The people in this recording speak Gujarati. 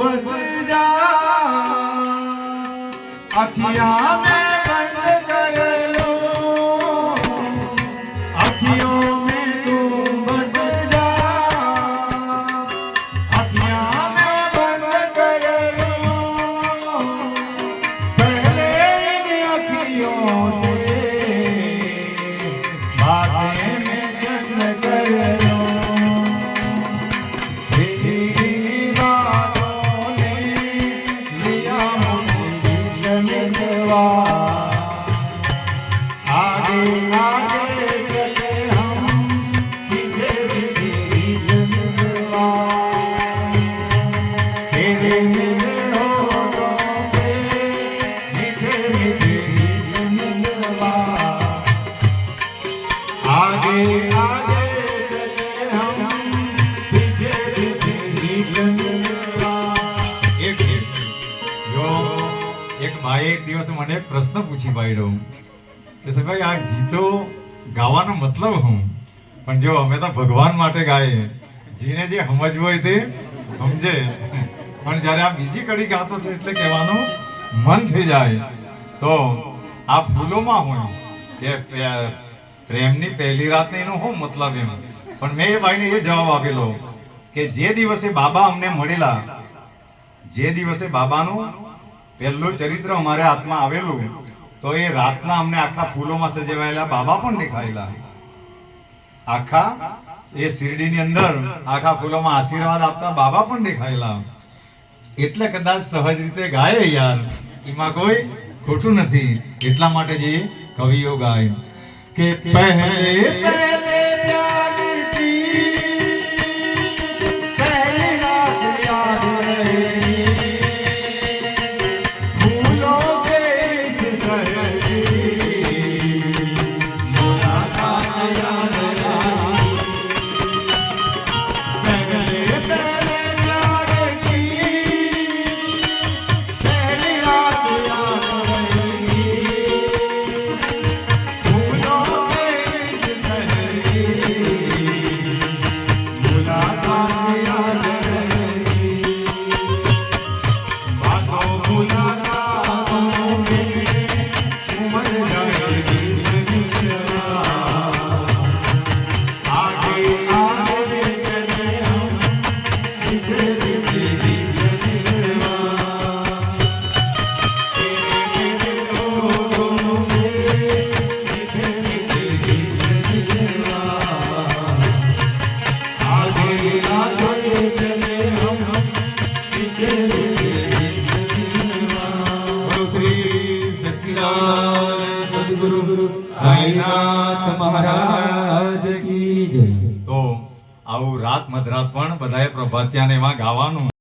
बस जा अखियां में એક દિવસ મને એક પ્રશ્ન પૂછી પાડ્યો. છે ભાઈ આ ગીતો ગાવાનો મતલબ શું પણ જો અમે તો ભગવાન માટે ગાઈએ. જેને જે સમજવું હોય તે સમજે. પણ જ્યારે આ બીજી કડી ગાતો છે એટલે કહેવાનું મન થઈ જાય. તો આ ફૂલોમાં હોય કે પ્રેમની પહેલી રાતને એનો શું મતલબ એમ? પણ મેં એ ભાઈને એ જવાબ આપેલો કે, જે દિવસે બાબા અમને મળેલા, જે દિવસે બાબાનું પહેલું ચરિત્ર અમારે હાથમાં આવેલું તો એ રાતના અમને આખા ફૂલોમાં સજવાયેલા બાબા પણ દેખાયેલા. આખા એ શિરડીની અંદર આખા ફૂલોમાં આશીર્વાદ આપતા બાબા પણ દેખાયેલા. એટલે કદાચ સહજ રીતે ગાય યાર. એમાં કોઈ ખોટું નથી. એટલા માટે જે કવિઓ ગાય કે પહેલે Yeah. સદગુરુ સાઈનાથ મહારાજ કી જય. તો આવું રાત મધરાત પણ બધાએ પ્રભાત્યાને એમાં ગાવાનું.